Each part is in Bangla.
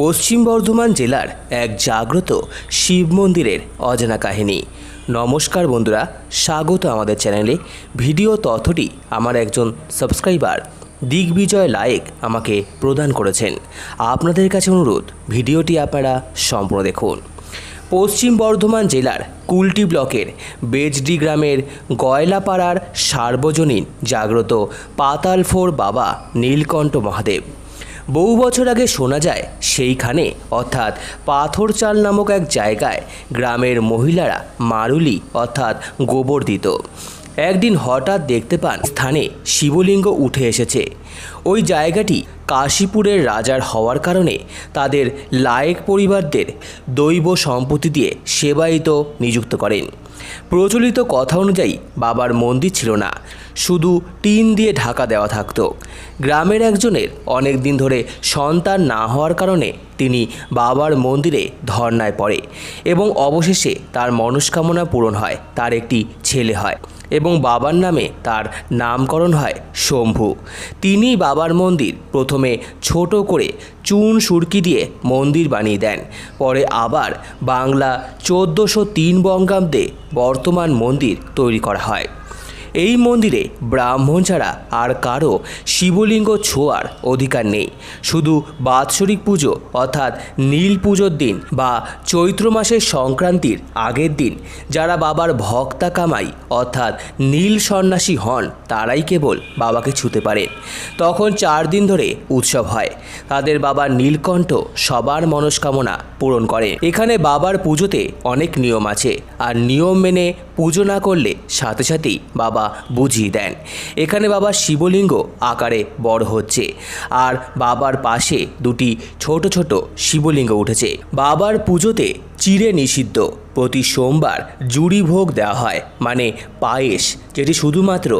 পশ্চিম বর্ধমান জেলার এক জাগ্রত শিব মন্দিরের অজানা কাহিনী। নমস্কার বন্ধুরা, স্বাগত আমাদের চ্যানেলে। ভিডিও তথ্যটি আমার একজন সাবস্ক্রাইবার দিগ্বিজয় লায়েক আমাকে প্রদান করেছেন। আপনাদের কাছে অনুরোধ, ভিডিওটি আপনারা সম্পূর্ণ দেখুন। পশ্চিম বর্ধমান জেলার কুলটি ব্লকের বেজডি গ্রামের গয়লাপাড়ার সার্বজনীন জাগ্রত পাতালফোর বাবা নীলকণ্ঠ মহাদেব। বহু বছর আগে শোনা যায়, সেইখানে, অর্থাৎ পাথরচাল নামক এক জায়গায়, গ্রামের মহিলারা মারুলি, অর্থাৎ গোবর দিত একদিন হঠাৎ দেখতে পান, স্থানে শিবলিঙ্গ উঠে এসেছে। ওই জায়গাটি কাশীপুরের রাজার হওয়ার কারণে তাদের লায়েক পরিবারদের দৈব সম্পত্তি দিয়ে সেবায়িত নিযুক্ত করেন। প্রচলিত কথা অনুযায়ী বাবার মন্দির ছিল না, শুধু টিন দিয়ে ঢাকা দেওয়া থাকতো। গ্রামের একজনের অনেক দিন ধরে সন্তান না হওয়ার কারণে তিনি বাবার মন্দিরে ধর্নায় পড়ে এবং অবশেষে তার মনস্কামনা পূরণ হয়, তার একটি ছেলে হয় এবং বাবার নামে তার নামকরণ হয় শম্ভু। তিনি বাবার মন্দির। প্রথমে ছোট করে চুন সুরকি দিয়ে মন্দির বানিয়ে দেন। পরে আবার বাংলা চোদ্দোশো তিন বঙ্গাব্দে বর্তমান মন্দির তৈরি করা হয়। এই মন্দিরে ব্রাহ্মণ ছাড়া আর কারও শিবলিঙ্গ ছোঁয়ার অধিকার নেই। শুধু বাৎসরিক পুজো, অর্থাৎ নীল পুজোর দিন বা চৈত্র মাসের সংক্রান্তির আগের দিন যারা বাবার ভক্তা কামাই, অর্থাৎ নীল সন্ন্যাসী হন, তারাই কেবল বাবাকে ছুতে পারেন তখন চার দিন ধরে উৎসব হয়। তাদের বাবা নীলকণ্ঠ সবার মনস্কামনা পূরণ করে। এখানে বাবার পুজোতে অনেক নিয়ম আছে। আর নিয়ম মেনে পুজো না করলে সাথে সাথেই বাবা বুঝিয়ে দেন। এখানে বাবা শিবলিঙ্গ আকারে বড় হচ্ছে আর বাবার পাশে দুটি ছোট ছোট শিবলিঙ্গ উঠেছে। বাবার পুজোতে চিরে নিষিদ্ধ। প্রতি সোমবার জুড়ি ভোগ দেওয়া হয় মানে পায়েস, যেটি শুধুমাত্র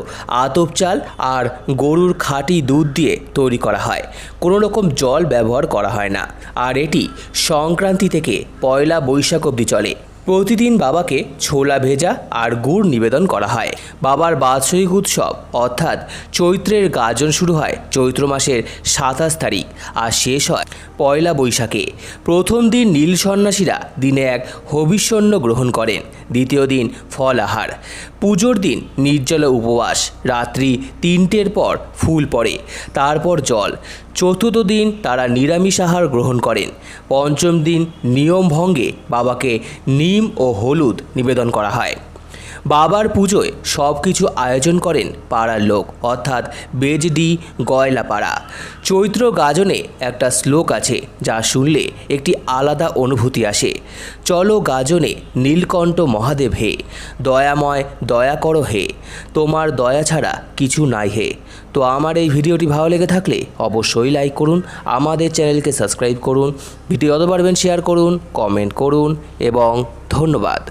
আতপ চাল আর গরুর খাঁটি দুধ দিয়ে তৈরি করা হয়। কোনো রকম জল ব্যবহার করা হয় না। আর এটি সংক্রান্তি থেকে পয়লা বৈশাখ অবধি চলে। প্রতিদিন বাবাকে ছোলা ভেজা আর গুড় নিবেদন করা হয়। বাবার বাৎসরিক উৎসব, অর্থাৎ চৈত্রের গাজন শুরু হয় চৈত্র মাসের সাতাশ তারিখ আর শেষ হয় পয়লা বৈশাখে। প্রথম দিন নীল সন্ন্যাসীরা দিনে এক হবিষ্যন্ন গ্রহণ করেন, দ্বিতীয় দিন ফল আহার। পুজোর দিন নির্জল উপবাস, রাত্রি তিনটের পর ফুল পড়ে, তারপর জল। চতুর্থ দিন তারা নিরামিষ আহার গ্রহণ করেন। পঞ্চম দিন নিয়ম ভঙ্গে বাবাকে নিম ও হলুদ নিবেদন করা হয়। বাবার পুজোয় সব কিছু আয়োজন করেন পাড়ার লোক, অর্থাৎ বেজডি গয়লাপাড়া। চৈত্র গাজনে একটা শ্লোক আছে যা শুনলে একটি আলাদা অনুভূতি আসে। চলো গাজনে নীলকণ্ঠ মহাদেব হে, দয়াময় দয়া করো হে, তোমার দয়া ছাড়া কিছু নাই হে। তো আমার এই ভিডিওটি ভালো লেগে থাকলে অবশ্যই লাইক করুন, আমাদের চ্যানেলকে সাবস্ক্রাইব করুন ভিডিও যত পারবেন শেয়ার করুন কমেন্ট করুন, এবং ধন্যবাদ।